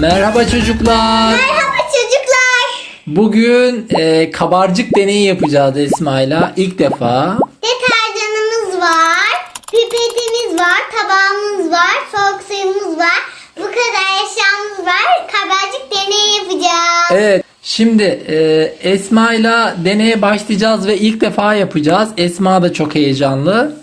Merhaba çocuklar. Merhaba çocuklar. Bugün e, kabarcık deneyi yapacağız Esma'yla ilk defa. Deterjanımız var, pipetimiz var, tabağımız var, soğuk suyumuz var. Bu kadar eşyamız var. Kabarcık deney yapacağız. Evet. Şimdi e, Esma'yla deneye başlayacağız ve ilk defa yapacağız. Esma da çok heyecanlı.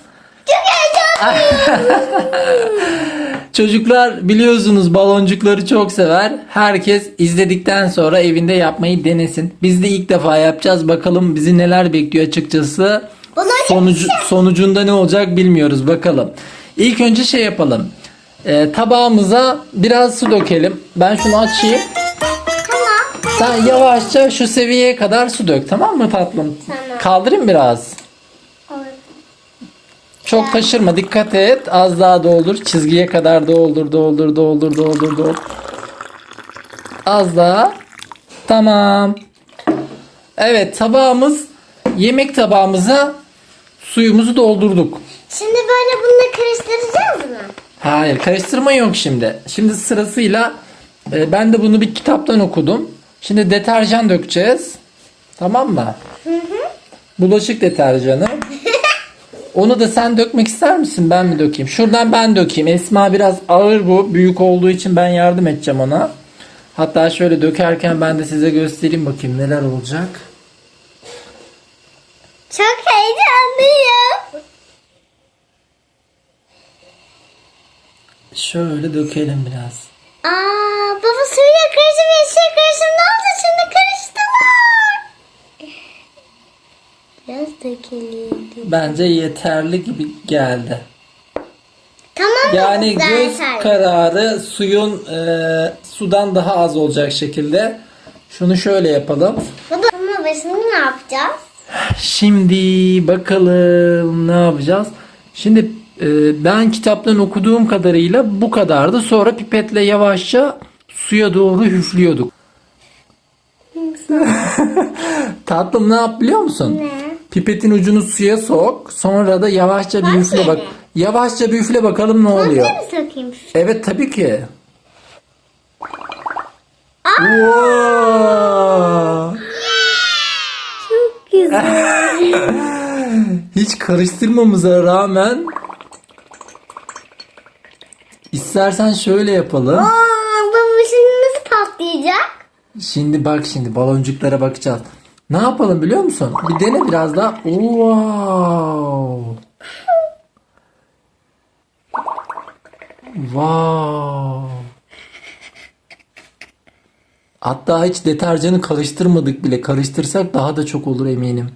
Çok heyecanlıyım. Çocuklar biliyorsunuz baloncukları çok sever. Herkes izledikten sonra evinde yapmayı denesin. Biz de ilk defa yapacağız. Bakalım bizi neler bekliyor açıkçası. Sonucu, sonucunda ne olacak bilmiyoruz. Bakalım. İlk önce şey yapalım. Ee, tabağımıza biraz su dökelim. Ben şunu açayım. tamam. Sen yavaşça şu seviyeye kadar su dök. Tamam mı tatlım? Tamam. Kaldırayım biraz. Çok taşırma dikkat et. Az daha doldur. Çizgiye kadar doldur doldur doldur doldur doldur. Az daha. Tamam. Evet tabağımız yemek tabağımıza suyumuzu doldurduk. Şimdi böyle bununla karıştıracağız mı? Hayır karıştırma yok şimdi. Şimdi sırasıyla e, ben de bunu bir kitaptan okudum. Şimdi deterjan dökeceğiz. Tamam mı? Bulaşık deterjanı. Onu da sen dökmek ister misin? Ben mi dökeyim? Şuradan ben dökeyim. Esma biraz ağır bu. Büyük olduğu için ben yardım edeceğim ona. Hatta şöyle dökerken ben de size göstereyim bakayım neler olacak. Çok heyecanlıyım. Şöyle dökelim biraz. Aa, baba suyla karışım yeşil karışım ne oldu şimdi karıştılar. Biraz dökelim. Bence yeterli gibi geldi. Tamam Yani göz zaten. kararı suyun e, sudan daha az olacak şekilde. Şunu şöyle yapalım. Baba ama başını ne yapacağız? Şimdi bakalım ne yapacağız? Şimdi e, ben kitaptan okuduğum kadarıyla bu kadardı. Sonra pipetle yavaşça suya doğru üflüyorduk. Tatlım ne yap biliyor musun? Ne? Pipetin ucunu suya sok. Sonra da yavaşça bir üfle bak. Yavaşça bir üfle bakalım ne oluyor. Mı sokayım? Evet tabii ki. Aa! Wow. Çok güzel. Hiç karıştırmamıza rağmen istersen şöyle yapalım. Aa, baba şimdi nasıl patlayacak? Şimdi bak şimdi baloncuklara bakacağız. Ne yapalım biliyor musun? Bir dene biraz daha. Wow. Wow. Hatta hiç deterjanı karıştırmadık bile. Karıştırsak daha da çok olur eminim.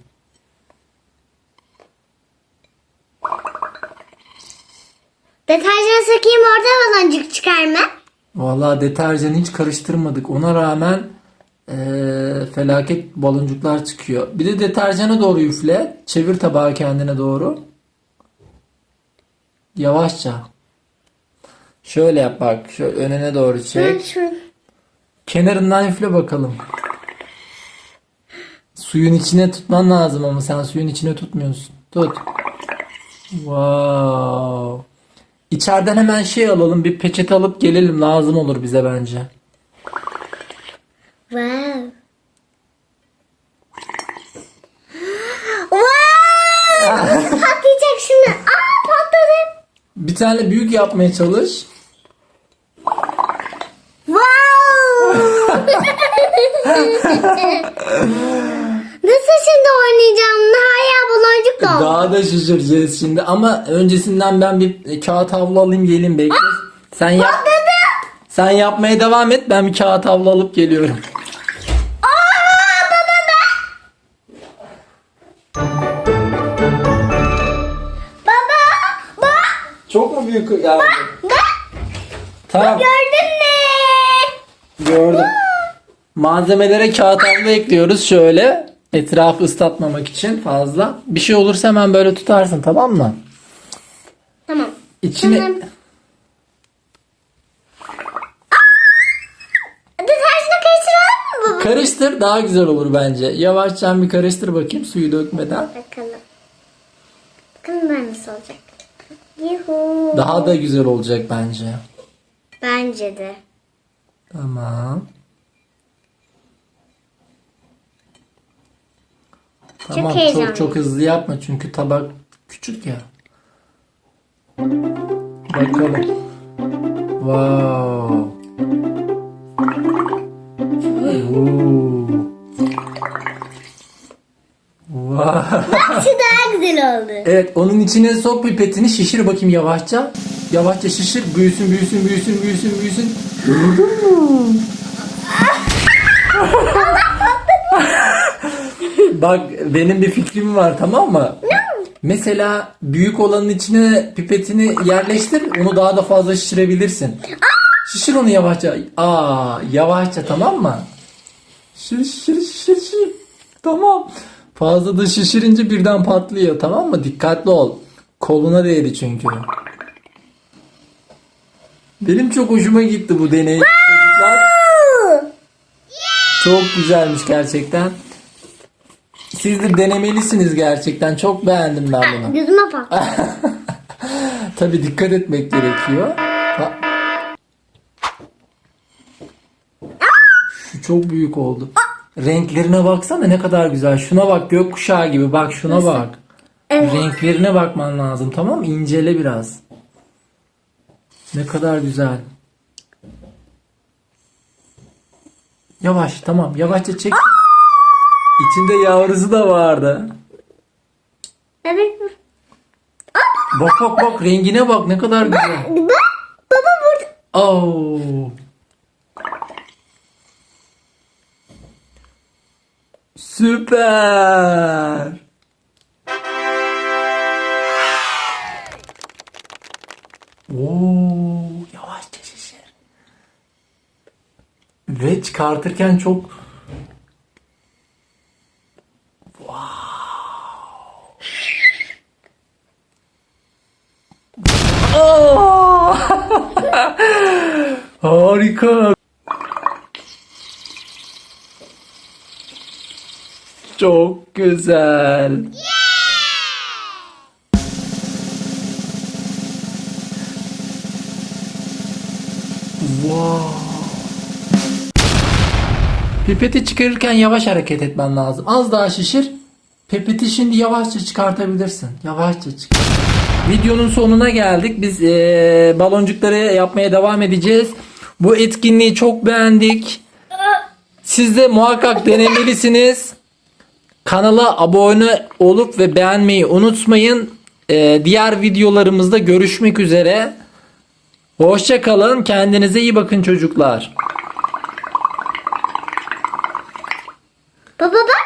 Deterjan sökeyim orada baloncuk çıkar mı? Vallahi deterjanı hiç karıştırmadık. Ona rağmen eee, felaket baloncuklar çıkıyor. Bir de deterjana doğru üfle. Çevir tabağı kendine doğru. Yavaşça. Şöyle yap bak. Şöyle önüne doğru çek. Kenarından üfle bakalım. Suyun içine tutman lazım ama sen suyun içine tutmuyorsun. Tut. Wow. İçeriden hemen şey alalım. Bir peçete alıp gelelim. Lazım olur bize bence. Wow. wow! Patlayacak şimdi. Aa patladı. Bir tane büyük yapmaya çalış. Wow! Nasıl şimdi oynayacağım? Hala baloncuk da oldu. Daha da şaşıracağız şimdi. Ama öncesinden ben bir e, kağıt havlu alayım gelin bekle. Sen yap. Sen yapmaya devam et. Ben bir kağıt havlu alıp geliyorum. Çok mu büyük yani? bak Tamam. gördün mü? Gördüm. Malzemelere kağıt havlu ekliyoruz şöyle. Etrafı ıslatmamak için fazla. Bir şey olursa hemen böyle tutarsın tamam mı? Tamam. İçine Tamam. Karıştır daha güzel olur bence. Yavaşça bir karıştır bakayım suyu dökmeden. Bakalım. Bakalım ben nasıl olacak. Yuhu. Daha da güzel olacak bence. Bence de. Tamam. Tamam çok heyecanlıyım. çok hızlı yapma çünkü tabak küçük ya. Bakalım. Wow. Şu daha güzel oldu. Evet onun içine sok pipetini şişir bakayım yavaşça. Yavaşça şişir. Büyüsün büyüsün büyüsün büyüsün büyüsün. Bak benim bir fikrim var tamam mı? Mesela büyük olanın içine pipetini yerleştir. Onu daha da fazla şişirebilirsin. Şişir onu yavaşça. Aa, yavaşça tamam mı? Şişir şişir şişir şişir. Tamam. Fazla da şişirince birden patlıyor tamam mı? Dikkatli ol. Koluna değdi çünkü. Benim çok hoşuma gitti bu deney. Çocuklar. Çok güzelmiş gerçekten. Siz de denemelisiniz gerçekten. Çok beğendim ben bunu. Gözüme bak. Tabi dikkat etmek gerekiyor. Ha- Şu çok büyük oldu. Renklerine baksana ne kadar güzel. Şuna bak gökkuşağı gibi. Bak şuna bak. Evet. Renklerine bakman lazım tamam mı? İncele biraz. Ne kadar güzel. Yavaş tamam yavaşça çek. İçinde yavrusu da vardı. Evet. Bak bak bak rengine bak ne kadar güzel. Baba burada. Oh. Süper. Oo, yavaşça şişir. Ve çıkartırken çok wow. Harika. Çok güzel. Wow. Pipeti çıkarırken yavaş hareket etmen lazım. Az daha şişir. Pipeti şimdi yavaşça çıkartabilirsin. Yavaşça çıkar. Videonun sonuna geldik. Biz eee, baloncukları yapmaya devam edeceğiz. Bu etkinliği çok beğendik. Siz de muhakkak denemelisiniz. Kanala abone olup ve beğenmeyi unutmayın. Ee, diğer videolarımızda görüşmek üzere. Hoşça kalın. Kendinize iyi bakın çocuklar. Baba bak.